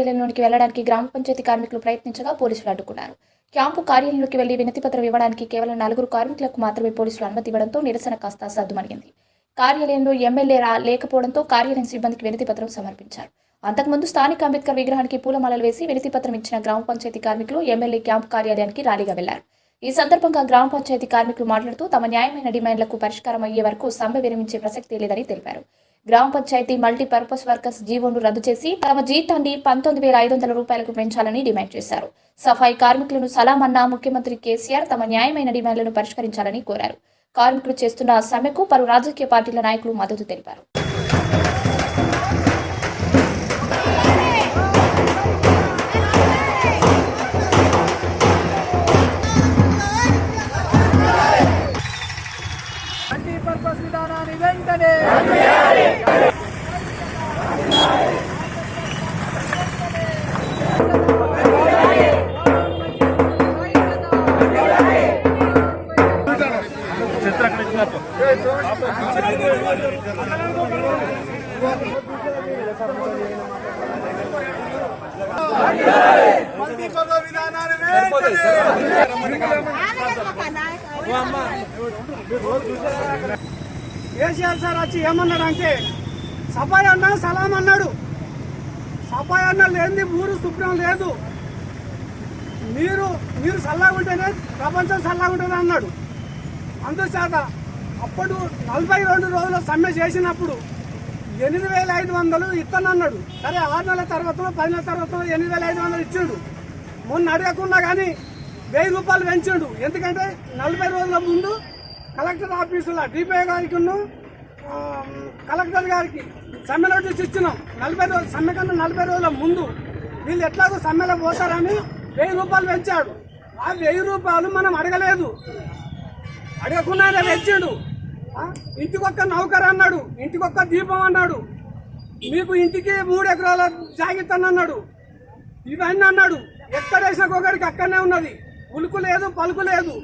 కార్యాలయంలోకి వెళ్ళడానికి గ్రామ పంచాయతీ కార్మికులు ప్రయత్నించగా పోలీసులు అడ్డుకున్నారు. క్యాంపు కార్యాలయంలోకి వెళ్ళి వినతి పత్రం ఇవ్వడానికి కేవలం నలుగురు కార్మికులకు మాత్రమే పోలీసులు అనుమతి ఇవ్వడంతో నిరసన కాస్త సద్దుమణిగింది. కార్యాలయంలో ఎమ్మెల్యే రా లేకపోవడంతో కార్యాలయం సిబ్బందికి వినతి పత్రం సమర్పించారు. అంతకుముందు స్థానిక అంబేద్కర్ విగ్రహానికి పూలమాలలు వేసి వినతి పత్రం ఇచ్చిన గ్రామ పంచాయతీ కార్మికులు ఎమ్మెల్యే క్యాంపు కార్యాలయానికి ర్యాలీగా వెళ్ళారు. ఈ సందర్భంగా గ్రామ పంచాయతీ కార్మికులు మాట్లాడుతూ తమ న్యాయమైన డిమాండ్లకు పరిష్కారం అయ్యే వరకు సమ్మె విరమించే ప్రసక్తి లేదని తెలిపారు. గ్రామ పంచాయతీ మల్టీపర్పస్ వర్కర్స్ జీవోను రద్దు చేసి తమ జీతాన్ని పంతొమ్మిది వేల ఐదు వందల రూపాయలకు పెంచాలని డిమాండ్ చేశారు. సఫాయి కార్మికులను సలామన్నా ముఖ్యమంత్రి కేసీఆర్ తమ న్యాయమైన డిమాండ్లను పరిష్కరించాలని కోరారు. కార్మికులు చేస్తున్న సమ్మెకు పలు రాజకీయ పార్టీల నాయకులు మద్దతు తెలిపారు. మల్టీపర్పస్ విధానాన్ని వెంటనే విధానాన్ని కేసీఆర్ సార్ వచ్చి ఏమన్నాడు అంటే సఫాయి అన్నా సలాం అన్నాడు. సఫాయి అన్న లేని ఊరు శుభ్రం లేదు. మీరు మీరు చల్లగా ఉంటేనే ప్రపంచం చల్లగా ఉంటుంది అన్నాడు. అందుచేత అప్పుడు నలభై రెండు రోజుల సమ్మె చేసినప్పుడు ఎనిమిది వేల ఐదు వందలు ఇస్తానన్నాడు సరే ఆరు నెలల తర్వాత పది నెలల తర్వాత ఎనిమిది వేల ఐదు వందలు ఇచ్చిండు. మొన్న అడగకుండా కానీ వెయ్యి రూపాయలు పెంచిండు. ఎందుకంటే నలభై రోజుల ముందు కలెక్టర్ ఆఫీసులో డిపిఐ గారికి కలెక్టర్ గారికి సమ్మె నోటీస్ ఇచ్చినాం. నలభై రోజులు సమ్మె కన్నా నలభై రోజుల ముందు వీళ్ళు ఎట్లాగో సమ్మెలో పోతారని వెయ్యి రూపాయలు పెంచాడు. ఆ వెయ్యి రూపాయలు మనం అడగలేదు. అడగకుండానే పెంచాడు. ఇంటికొక్క నౌకర్ అన్నాడు ఇంటికొక్క దీపం అన్నాడు మీకు ఇంటికి మూడు ఎకరాల జాగితాన్ని అన్నాడు ఇవన్నీ అన్నాడు. ఎక్కడేసిన ఒకరికి అక్కడనే ఉన్నది. ఉలుకు లేదు పలుకు లేదు.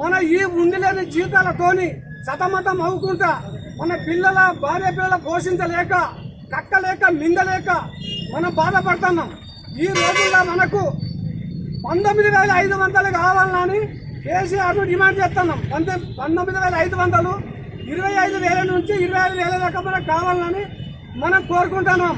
మన ఈ ఉండి లేని జీతాలతోని సతమతం అవ్వుకుంటా మన పిల్లల భార్య పిల్లల పోషించలేక కక్కలేక మిందలేక మనం బాధపడుతున్నాం. ఈ రోజుల్లో మనకు పంతొమ్మిది వేల ఐదు వందలు కావాలని కేసీఆర్ డిమాండ్ చేస్తున్నాం. పంతొ పంతొమ్మిది వేల ఐదు వందలు ఇరవై ఐదు వేల నుంచి ఇరవై ఐదు వేల దాకా మనకు కావాలని మనం కోరుకుంటున్నాం.